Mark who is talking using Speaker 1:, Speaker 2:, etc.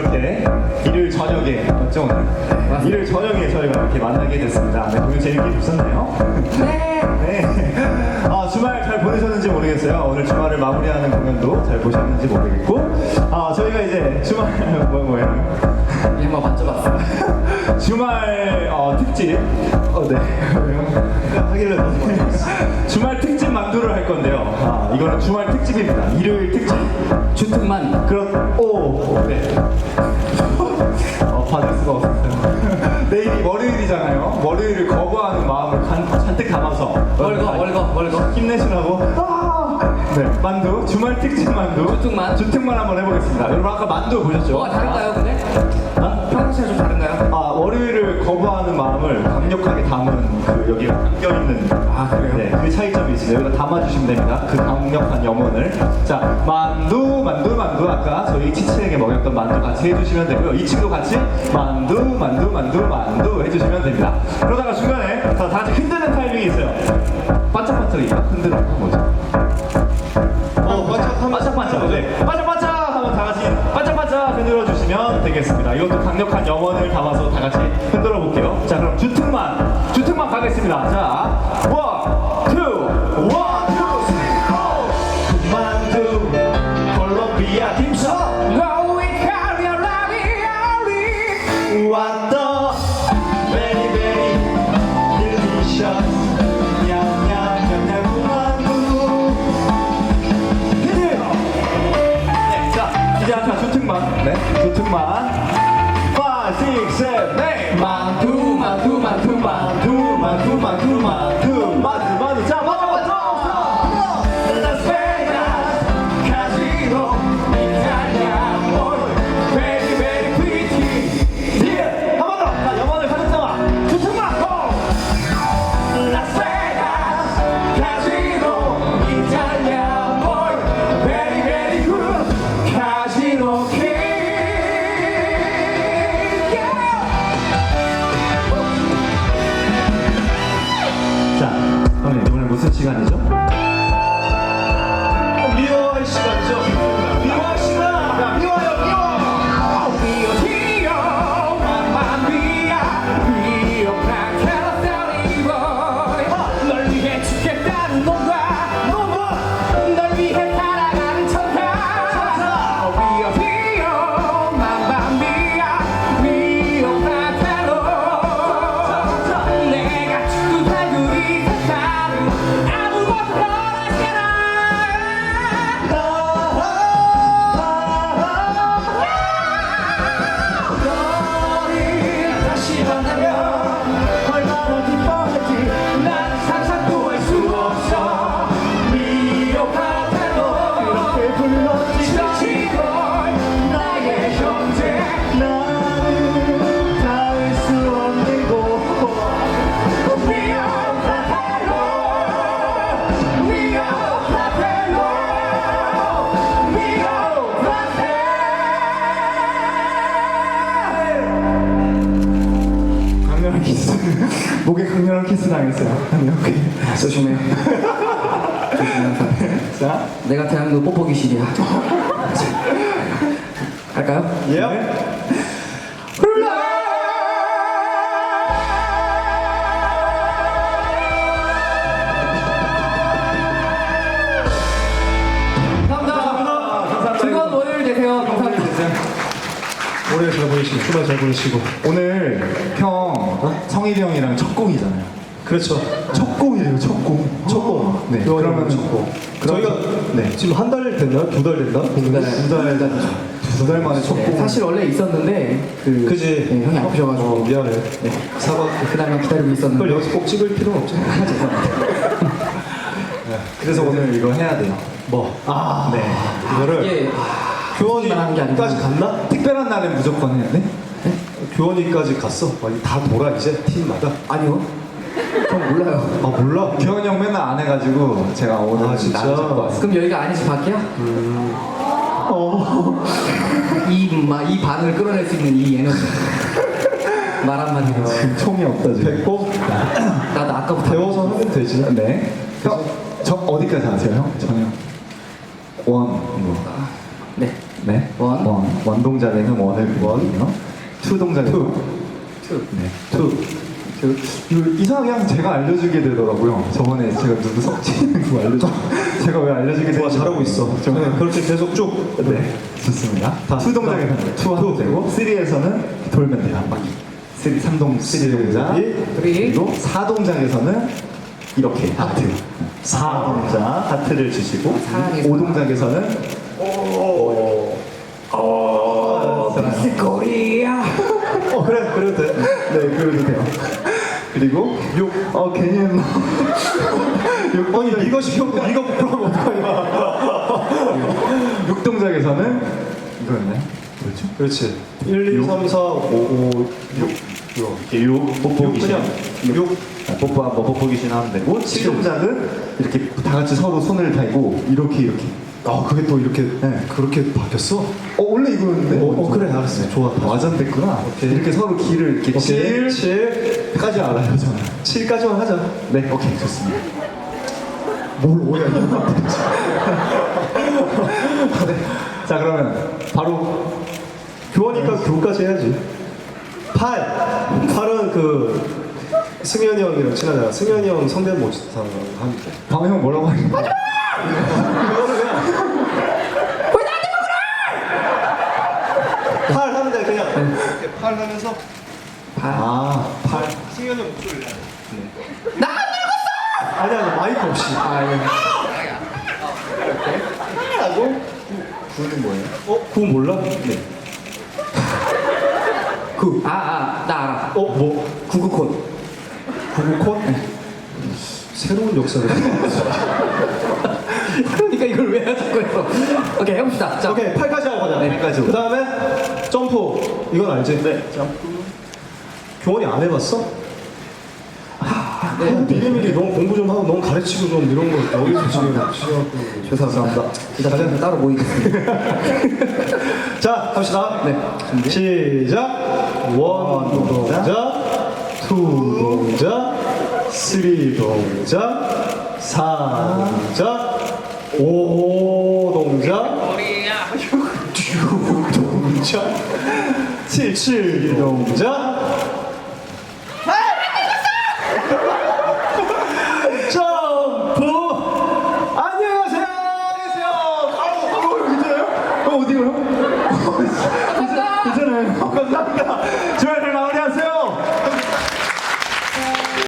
Speaker 1: 이렇게. 저녁에 맞죠 오늘?
Speaker 2: 맞습니다.
Speaker 1: 일요일 저녁에 저희가 이렇게 만나게 됐습니다. 네, 공연 재밌게 보셨나요?
Speaker 2: 네.
Speaker 1: 네. 아, 주말 잘 보내셨는지 모르겠어요. 오늘 주말을 마무리하는 공연도 잘 보셨는지 모르겠고, 아, 저희가 이제 주말, 뭐, 뭐예요?
Speaker 2: 이 한번 만져봤어.
Speaker 1: 주말 어, 특집, 어, 네. 하길래 주말 특집 만두를 할 건데요. 아, 이거는 주말 특집입니다. 일요일 특집.
Speaker 2: 주특만.
Speaker 1: 그럼, 오, 네. 어, 없었어요. 내일이 월요일이잖아요. 월요일을 거부하는 마음을 간, 잔뜩 담아서
Speaker 2: 월거, 월거, 월거.
Speaker 1: 힘내시라고. 아! 네, 만두 주말 특집 만두.
Speaker 2: 주특만.
Speaker 1: 주특만 한번 해보겠습니다. 여러분 아까 만두 보셨죠?
Speaker 2: 뭐가 다른가요, 근데?
Speaker 1: 아?
Speaker 2: 평상시랑 좀
Speaker 1: 거부하는 마음을 강력하게 담은 그 여기가 담겨 있는.
Speaker 2: 아, 그래요?
Speaker 1: 네, 그 차이점이 있어요. 여기다 담아주시면 됩니다. 그 강력한 염원을. 자, 만두, 만두, 만두. 아까 저희 치치에게 먹였던 만두 같이 해주시면 되고요. 이 친구 같이 만두, 만두, 만두, 만두 해주시면 됩니다. 그러다가 중간에 다, 다 같이 흔드는 타이밍이 있어요. 반짝반짝이가 흔드는 거 뭐죠? 어, 반짝, 반짝 반짝. 네. 반짝반짝 되겠습니다. 이것도 강력한 영혼을 담아서 다 같이 흔들어 볼게요. 자, 그럼 주특만, 주특만 가겠습니다. 자, 시간이죠? 목에 강렬한 키스 당했어요 이렇게
Speaker 2: 조심해
Speaker 1: 자
Speaker 2: 내가 대한민국 뽀뽀 귀신이야 갈까요?
Speaker 1: 예.
Speaker 2: 감사합니다. 즐거운 월요일 되세요. 감사합니다.
Speaker 1: 올해 잘 보내시고 주말 잘 보내시고 오늘 형 성일이 형이랑 첫 공이잖아요
Speaker 3: 그렇죠.
Speaker 1: 첫 공이에요 첫 공
Speaker 3: 첫 공.
Speaker 1: 네
Speaker 3: 그거는
Speaker 1: 그러면
Speaker 3: 첫공.
Speaker 1: 그러면-
Speaker 3: 저희가
Speaker 1: 네.
Speaker 3: 지금 한 달 됐나요? 두달 됐나?
Speaker 1: 두달 만에 첫 공.
Speaker 2: 사실 원래 있었는데 그
Speaker 3: 그지?
Speaker 2: 네, 형이 아프셔가지고
Speaker 3: 어, 미안해. 사과.
Speaker 2: 그날만 기다리고
Speaker 3: 그걸
Speaker 2: 있었는데
Speaker 3: 여기서 꼭 찍을 필요는 없잖아.
Speaker 1: 그래서 오늘 이거 해야 돼요
Speaker 3: 뭐?
Speaker 1: 아 네.
Speaker 3: 이거를
Speaker 2: 이게
Speaker 3: 교원이까지 갔나?
Speaker 1: 특별한 날엔 무조건 해야 돼?
Speaker 3: 교원이까지 갔어. 아니, 다 돌아 이제 팀마다.
Speaker 2: 아니요. 전 몰라요.
Speaker 3: 아 몰라.
Speaker 1: 기현이 형 맨날 안 해가지고 제가 오늘
Speaker 3: 아, 진짜?
Speaker 1: 날 잡고 왔어요
Speaker 2: 그럼 여기가 아니지 밖이야?
Speaker 1: 어.
Speaker 2: 이이 반을 끌어낼 수 있는 이 에너지. 말 한마디로.
Speaker 1: 지금 총이 없다 지금
Speaker 3: 됐고
Speaker 2: 나도 아까부터
Speaker 3: 배워서 하면 되지.
Speaker 1: 네. 형, 저 어디까지 아세요, 형? 저는 원, 뭐.
Speaker 2: 네.
Speaker 1: 네.
Speaker 2: 원.
Speaker 1: 원. 원동작에는 원을 원. 투 동작에서
Speaker 3: 투.
Speaker 1: 네, 투. 그, 그 이상하게 항상 제가 알려주게 되더라고요. 저번에 제가 누구 석진 누구 알려줘. 제가 왜 알려주게 되는지
Speaker 3: 잘하고 있어. 저는 그렇게 계속 쭉.
Speaker 1: 네, 좋습니다.
Speaker 3: 다,
Speaker 1: 투 동작에서는
Speaker 3: 다.
Speaker 1: 투 하면
Speaker 3: 투.
Speaker 1: 되고, 쓰리에서는 돌면 돼요, 한 바퀴. 쓰리, 삼동, 쓰리 동작. 그리고 사 동작에서는 이렇게 하트. 사 동작, 하트를 주시고. 오 동작에서는
Speaker 3: 오. 어.
Speaker 2: 코리아
Speaker 3: 어 그래 그래도 돼.
Speaker 1: 네, 그래도 돼요. 그리고 6, 어, 괜히 했나? 6
Speaker 3: 아니 네가 시켜놓고 네가 부끄러우면 어떡하냐.
Speaker 1: 6 동작에서는 이거였나요? 뭐였죠?
Speaker 3: 그렇지. 1, 2,
Speaker 1: 육.
Speaker 3: 3, 4, 5, 5, 6.
Speaker 1: 이렇게 6, 뽀뽀
Speaker 3: 육
Speaker 1: 귀신.
Speaker 3: 그냥 육.
Speaker 1: 아, 뽀뽀 한번 뽀뽀 귀신 하면 되고 7 동작은 이렇게 다 같이 서로 손을 달고 이렇게 이렇게
Speaker 3: 아 그게 또 이렇게
Speaker 1: 네.
Speaker 3: 그렇게 바뀌었어?
Speaker 1: 어 원래 이거였는데?
Speaker 3: 어, 어, 그래, 알았어. 좋아.
Speaker 1: 와전됐구나
Speaker 3: 오케이.
Speaker 1: 이렇게 서로 길을 이렇게
Speaker 3: 오케이.
Speaker 1: 7 까지 알아요 저는
Speaker 3: 7까지만 하자.
Speaker 1: 네 오케이 좋습니다
Speaker 3: 뭘 오해
Speaker 1: 네. 자 그러면 바로
Speaker 3: 교원이니까 교까지 해야지. 8. 8은 그 승현이 형이랑 친하잖아. 승현이 형 성대모사랑 하면 돼.
Speaker 1: 방금 형 뭐라고 거야?
Speaker 3: 그거는 그냥 왜 나한테 그래? 8 하면 돼 그냥 이렇게 8 하면서
Speaker 1: 아 8.
Speaker 3: 승현이 형 목소리 내야 돼. 나안 늙었어! 아니 아니 마이크 없이.
Speaker 1: 아 예. 하고 9는 뭐예요?
Speaker 3: 어? 그거 몰라? 네. 그,
Speaker 2: 아 아 나 알아
Speaker 3: 어, 뭐?
Speaker 2: 구구콘
Speaker 3: 구구콘? 새로운 역사를.
Speaker 2: 그러니까 이걸 왜 자꾸 해서 오케이 해봅시다 자
Speaker 3: 오케이, 8까지 하고 가자.
Speaker 2: 네,
Speaker 1: 8까지.
Speaker 3: 그 다음에 점프. 이건 알지? 네, 점프. 교원이 안 해봤어?
Speaker 2: 네.
Speaker 3: 미리미리 너무 공부 좀 하고 너무 가르치고 좀 이런 거 여기서 지금.
Speaker 1: 죄송합니다
Speaker 2: 일단 따로 모이겠습니다
Speaker 3: 자, 갑시다.
Speaker 2: 네,
Speaker 3: 시작. 원 동작, 투 동작, 쓰리 동작, 사 동작, 오 동작, 칠, 칠 동작,